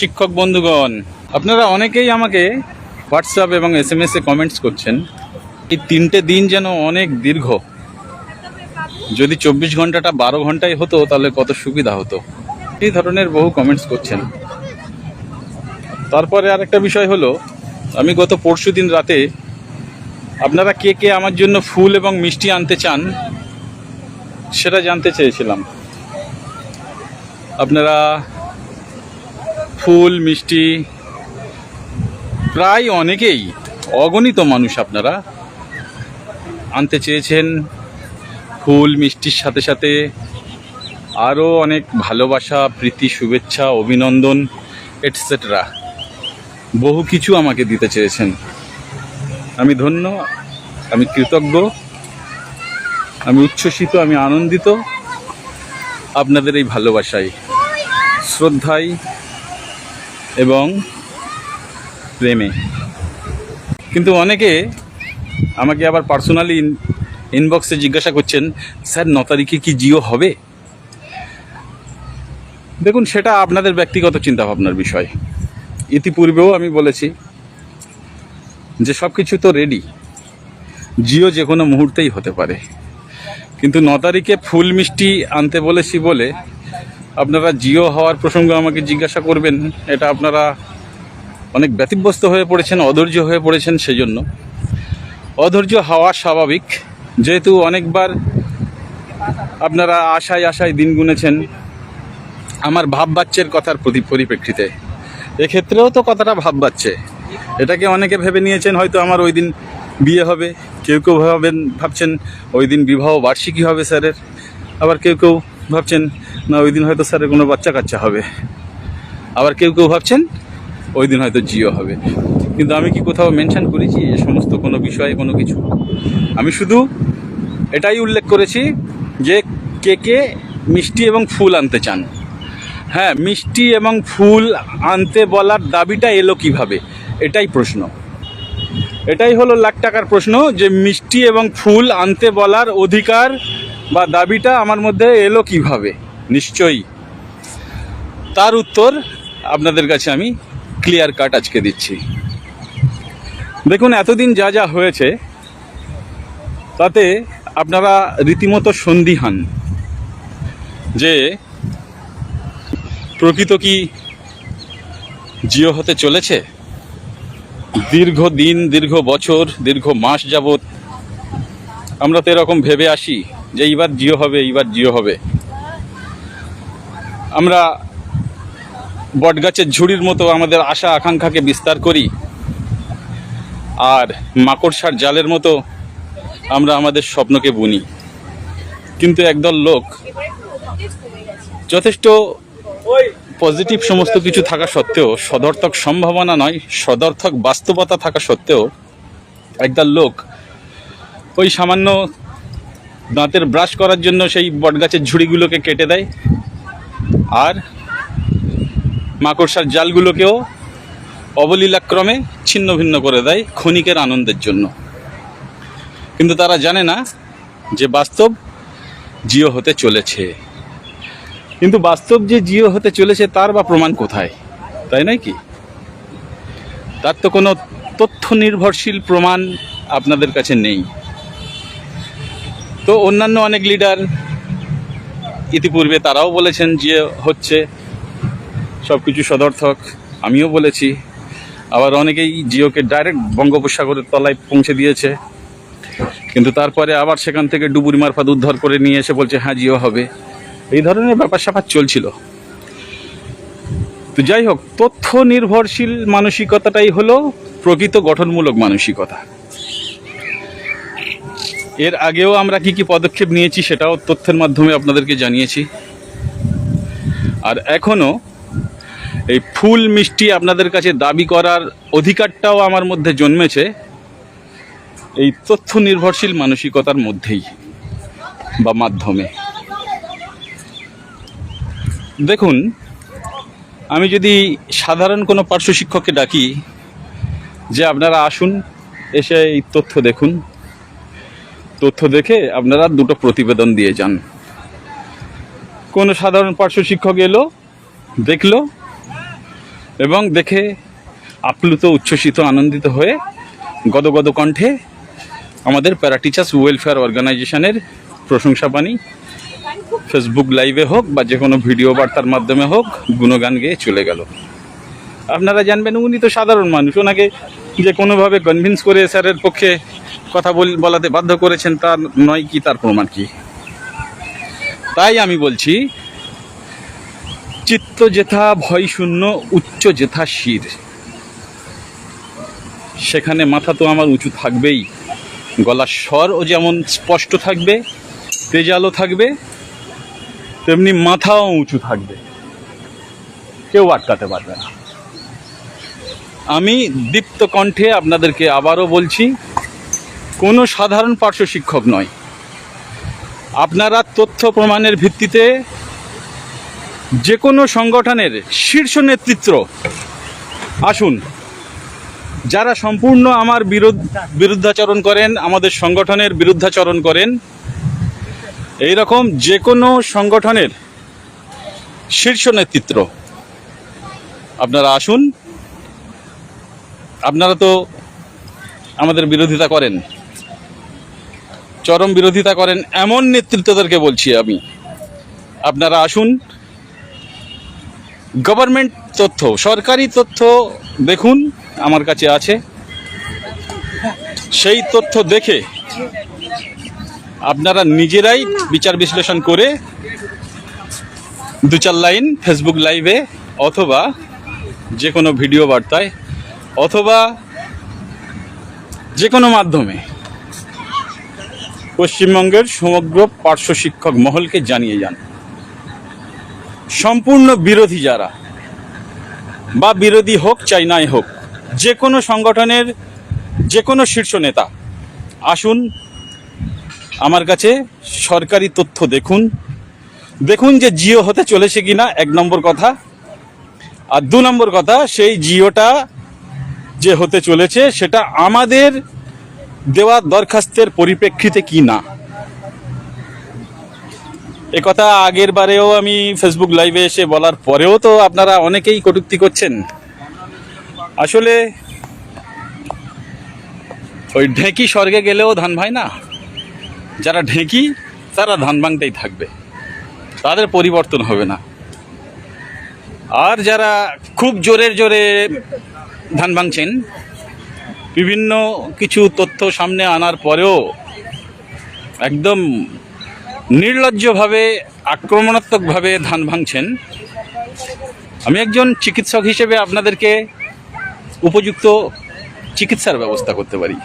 শিক্ষক বন্ধুগণ, আপনারা অনেকেই আমাকে হোয়াটসঅ্যাপ এবং এস এম এসে কমেন্টস করছেন, এই তিনটে দিন যেন অনেক দীর্ঘ। যদি চব্বিশ ঘন্টাটা বারো ঘন্টায় হতো, তাহলে কত সুবিধা হতো। এই ধরনের বহু কমেন্টস করছেন। তারপরে আরেকটা বিষয় হলো, আমি গত পরশু দিন রাতে, আপনারা কে কে আমার জন্য ফুল এবং মিষ্টি আনতে চান, সেটা জানতে চেয়েছিলাম। আপনারা ফুল, মিষ্টি, প্রায় অনেকেই অগণিত মানুষ আপনারা আনতে চেয়েছেন ফুল, মিষ্টির সাথে সাথে আরও অনেক ভালোবাসা, প্রীতি, শুভেচ্ছা, অভিনন্দন এটসেট্রা বহু কিছু আমাকে দিতে চেয়েছেন। আমি ধন্য, আমি কৃতজ্ঞ, আমি উচ্ছ্বসিত, আমি আনন্দিত আপনাদের এই ভালোবাসায়। শ্রদ্ধায় এবং প্রেমে। কিন্তু অনেকে আমাকে আবার পার্সোনালি ইনবক্সে জিজ্ঞাসা করছেন, স্যার, ন তারিখে কি জিও হবে? দেখুন, সেটা আপনাদের ব্যক্তিগত চিন্তাভাবনার বিষয়। ইতিপূর্বেও আমি বলেছি যে সব কিছু তো রেডি জিও যে কোনো মুহূর্তেই হতে পারে। কিন্তু ন তারিখে ফুল মিষ্টি আনতে বলেছি বলে আপনারা জিও হওয়ার প্রসঙ্গ আমাকে জিজ্ঞাসা করবেন, এটা আপনারা অনেক ব্যতিব্যস্ত হয়ে পড়েছেন, অধৈর্য হয়ে পড়েছেন সেজন্য। অধৈর্য হওয়া স্বাভাবিক, যেহেতু অনেকবার আপনারা আশায় আশায় দিন গুনেছেন আমার ভাব বাচ্চের কথার প্রতি পরিপ্রেক্ষিতে। এক্ষেত্রেও তো কথাটা ভাব বাচ্চে। এটাকে অনেকে ভেবে নিয়েছেন, হয়তো আমার ওই দিন বিয়ে হবে, কেউ কেউ ভাবেন, ভাবছেন ওই দিন বিবাহ বার্ষিকী হবে স্যারের, আবার কেউ কেউ ভাবছেন, না, ওই দিন হয়তো স্যারের কোনো বাচ্চা কাচ্চা হবে। আবার কেউ কেউ ভাবছেন, ওই দিন হয়তো জিও হবে। কিন্তু আমি কি কোথাও মেনশান করেছি এ সমস্ত কোনো বিষয়ে কোনো কিছু? আমি শুধু এটাই উল্লেখ করেছি যে কে কে মিষ্টি এবং ফুল আনতে চান। হ্যাঁ মিষ্টি এবং ফুল আনতে বলার দাবিটা এলো কীভাবে? এটাই প্রশ্ন। এটাই হলো লাখ টাকার প্রশ্ন যে মিষ্টি এবং ফুল আনতে বলার অধিকার বা দাবিটা আমার মধ্যে এলো কীভাবে? নিশ্চয়ই। তার উত্তর আপনাদের কাছে আমি ক্লিয়ার কাট আজকে দিচ্ছি। দেখুন, এতদিন যা যা হয়েছে, তাতে আপনারা রীতিমতো সন্দিহান যে প্রকৃত কি জিও হতে চলেছে? দীর্ঘ দিন, দীর্ঘ বছর, দীর্ঘ মাস যাবৎ আমরা তো এরকম ভেবে আসি। যে এইবার জিও হবে, এইবার জিও হবে। আমরা বটগাছের ঝুড়ির মতো আমাদের আশা, আকাঙ্ক্ষাকে বিস্তার করি। আর মাকড়সার জালের মতো আমরা আমাদের স্বপ্নকে বুনি। কিন্তু একদল লোক যথেষ্ট পজিটিভ সমস্ত কিছু থাকা সত্ত্বেও, সদর্থক সম্ভাবনা নয়, সদর্থক বাস্তবতা থাকা সত্ত্বেও, একদল লোক ওই সামান্য দাঁতের ব্রাশ করার জন্য সেই বটগাছের ঝুড়িগুলোকে কেটে দেয়। আর মাকড়সার জালগুলোকেও অবলীলাক্রমে ছিন্ন ভিন্ন করে দেয় ক্ষণিকের আনন্দের জন্য। কিন্তু তারা জানে না যে বাস্তব জিও হতে চলেছে। কিন্তু বাস্তব যে জিও হতে চলেছে তার বা প্রমাণ কোথায়? তাই নয় কি? তার তো কোনো তথ্য নির্ভরশীল প্রমাণ আপনাদের কাছে নেই। তো অন্যান্য অনেক লিডার ইতিপূর্বে তারাও বলেছেন যে হচ্ছে সব কিছু সদর্থক, আমিও বলেছি। আবার অনেকেই জিওকে ডাইরেক্ট বঙ্গোপসাগরের তলায় পৌঁছে দিয়েছে। কিন্তু তারপরে আবার সেখান থেকে ডুবুরি মারফত উদ্ধার করে নিয়ে এসে বলছে হ্যাঁ জিও হবে। এই ধরনের ব্যাপার স্যাপার চলছিল। তো যাই হোক, তথ্য নির্ভরশীল মানসিকতাটাই হলো প্রকৃত গঠনমূলক মানসিকতা। এর আগেও আমরা কি কি পদক্ষেপ নিয়েছি সেটাও তথ্যের মাধ্যমে আপনাদেরকে জানিয়েছি। আর এখনও এই ফুল মিষ্টি আপনাদের কাছে দাবি করার অধিকারটাও আমার মধ্যে জন্মেছে এই তথ্য নির্ভরশীল মানসিকতার মধ্যেই বা মাধ্যমে। দেখুন, আমি যদি সাধারণ কোনো পার্শ্ব শিক্ষককে ডাকি যে আপনারা আসুন, এসে এই তথ্য দেখুন। তথ্য দেখে আপনারা দুটো প্রতিবেদন দিয়ে যান। কোনো সাধারণ পার্শ্ব শিক্ষক এলো, দেখল এবং দেখে আপ্লুত, উচ্ছ্বসিত, আনন্দিত হয়ে গদগদ কণ্ঠে আমাদের প্যারা টিচার্স ওয়েলফেয়ার অর্গানাইজেশনের প্রশংসা বাণী, ফেসবুক লাইভে হোক বা যে কোনো ভিডিও বার্তার মাধ্যমে হোক, গুণগান গেয়ে চলে গেল। আপনারা জানবেন, উনি তো সাধারণ মানুষ, ওনাকে যে কোনোভাবে কনভিন্স করে স্যারের পক্ষে কথা বল- বলাতে বাধ্য করেছেন তার নয় কি, তার প্রমাণ কি? তাই আমি বলছি, চিত্ত যেথা ভয় শূন্য, উচ্চ যেথা শির। সেখানে মাথা তো আমার উঁচু থাকবেই। গলার স্বরও যেমন স্পষ্ট থাকবে তেজালো থাকবে, তেমনি মাথাও উঁচু থাকবে। কেউ আটকাতে পারবে না। আমি দীপ্ত কণ্ঠে আপনাদেরকে আবারও বলছি কোনো সাধারণ পার্শ্ব শিক্ষক নয়। আপনারা তথ্য প্রমাণের ভিত্তিতে যে কোনো সংগঠনের শীর্ষ নেতৃত্ব আসুন, যারা সম্পূর্ণ আমার বিরুদ্ধাচরণ করেন, আমাদের সংগঠনের বিরুদ্ধাচরণ করেন এই রকম যে কোনো সংগঠনের শীর্ষ নেতৃত্ব, আপনারা আসুন। আপনারা তো আমাদের বিরোধিতা করেন। চরম বিরোধিতা করেন, এমন নেতৃত্বদেরকে বলছি আমি। আপনারা আসুন। গভর্নমেন্ট তথ্য, সরকারি তথ্য দেখুন, আমার কাছে আছে। সেই তথ্য দেখে আপনারা নিজেরাই বিচার বিশ্লেষণ করে দু চার লাইন ফেসবুক লাইভে অথবা যে কোনো ভিডিও বার্তায় অথবা যে কোনো মাধ্যমে পশ্চিমবঙ্গের সমগ্র পার্শ্ব শিক্ষক মহলকে জানিয়ে যান। সম্পূর্ণ বিরোধী যারা, বা বিরোধী হোক চাই নাই হোক, যে কোনো সংগঠনের যে কোনো শীর্ষ নেতা, আসুন, আমার কাছে সরকারি তথ্য দেখুন। দেখুন যে জিও হতে চলেছে কিনা, এক নম্বর কথা। আর দু নম্বর কথা, সেই জিওটা যে হতে চলেছে, সেটা আমাদের দেওয়া দরখাস্তের পরিপ্রেক্ষিতে কি না? এ কথা আগের বারেও আমি ফেসবুক লাইভে এসে বলার পরেও তো আপনারা অনেকেই কটূক্তি করছেন। আসলে ওই ঢেঁকি স্বর্গে গেলেও ধান ভাই না? যারা ঢেঁকি, তারা ধান ভাঙতেই থাকবে। তাদের পরিবর্তন হবে না। আর যারা খুব জোরের জোরে ধান ভাঙছেন বিভিন্ন কিছু তথ্য সামনে আনার পরেও একদম নির্লজ্জভাবে, আক্রমণাত্মকভাবে ধান ভাঙছেন। আমি একজন চিকিৎসক হিসেবে আপনাদেরকে উপযুক্ত চিকিৎসার ব্যবস্থা করতে পারি।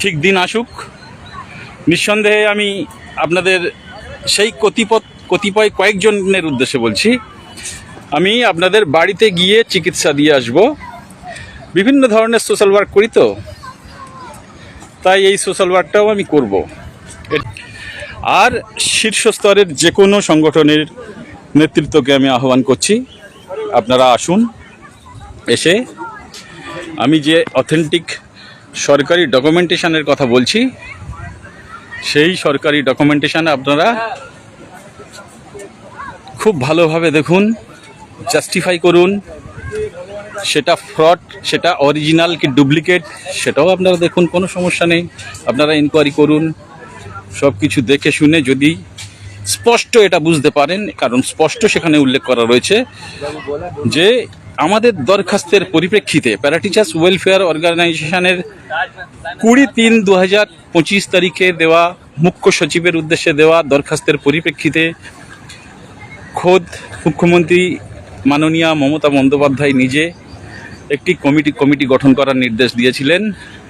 ঠিক দিন আসুক, নিঃসন্দেহে আমি আপনাদের সেই কতিপথ, কতিপয় কয়েকজনের উদ্দেশ্যে বলছি, আমি আপনাদের বাড়িতে গিয়ে চিকিৎসা দিয়ে আসব। বিভিন্ন ধরনের সোশ্যাল ওয়ার্ক করি তো, তাই এই সোশ্যাল ওয়ার্কটাও আমি করব। আর শীর্ষ স্তরের যে কোনো সংগঠনের নেতৃত্বকে আমি আহ্বান করছি, আপনারা আসুন, এসে আমি যে অথেন্টিক সরকারি ডকুমেন্টেশনের কথা বলছি, সেই সরকারি ডকুমেন্টেশন আপনারা খুব ভালোভাবে দেখুন জাস্টিফাই করুন সেটা ফ্রড, সেটা অরিজিনাল কি ডুপ্লিকেট, সেটাও আপনারা দেখুন, কোনো সমস্যা নেই। আপনারা ইনকোয়ারি করুন সব কিছু দেখে শুনে যদি স্পষ্ট এটা বুঝতে পারেন, কারণ স্পষ্ট সেখানে উল্লেখ করা রয়েছে যে আমাদের দরখাস্তের পরিপ্রেক্ষিতে প্যারাটিচার্স ওয়েলফেয়ার অর্গানাইজেশনের কুড়ি তিন দু পঁচিশ তারিখে দেওয়া মুখ্য সচিবের উদ্দেশ্যে দেওয়া দরখাস্তের পরিপ্রেক্ষিতে খোদ মুখ্যমন্ত্রী মাননীয়া মমতা বন্দ্যোপাধ্যায় নিজে একটি কমিটি কমিটি গঠন করার নির্দেশ দিয়েছিলেন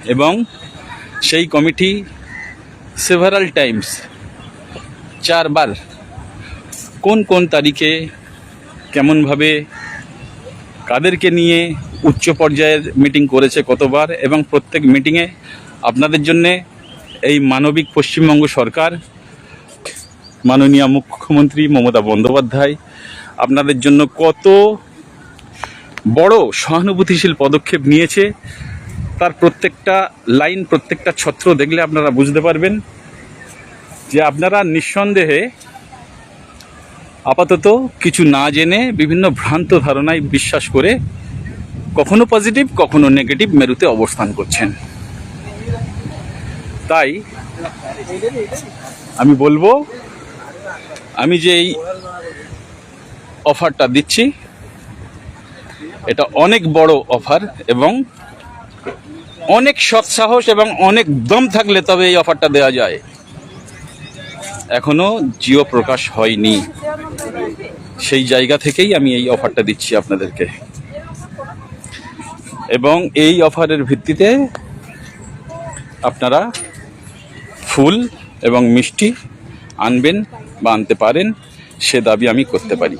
এবং সেই কমিটি সেভারাল টাইমস চারবার কোন কোন তারিখে কেমনভাবে কাদেরকে নিয়ে উচ্চ পর্যায়ের মিটিং করেছে কতবার এবং প্রত্যেক মিটিংয়ে আপনাদের জন্যে এই মানবিক পশ্চিমবঙ্গ সরকার, মাননীয় মুখ্যমন্ত্রী মমতা বন্দ্যোপাধ্যায়, আপনাদের জন্য কত বড় সহানুভূতিশীল পদক্ষেপ নিয়েছে। তার প্রত্যেকটা লাইন, প্রত্যেকটা ছত্র দেখলে আপনারা বুঝতে পারবেন যে আপনারা নিঃসন্দেহে আপাতত কিছু না জেনে বিভিন্ন ভ্রান্ত ধারণায় বিশ্বাস করে কখনো পজিটিভ, কখনো নেগেটিভ মেরুতে অবস্থান করছেন। তাই আমি বলব, আমি যে এই অফারটা দিচ্ছি এটা অনেক বড় অফার এবং অনেক সৎসাহস এবং অনেক দম থাকলে তবে এই অফারটা দেওয়া যায়। এখনও জিও প্রকাশ হয়নি। সেই জায়গা থেকেই আমি এই অফারটা দিচ্ছি আপনাদেরকে। এবং এই অফারের ভিত্তিতে আপনারা ফুল এবং মিষ্টি আনবেন বা আনতে পারেন, সে দাবি আমি করতে পারি।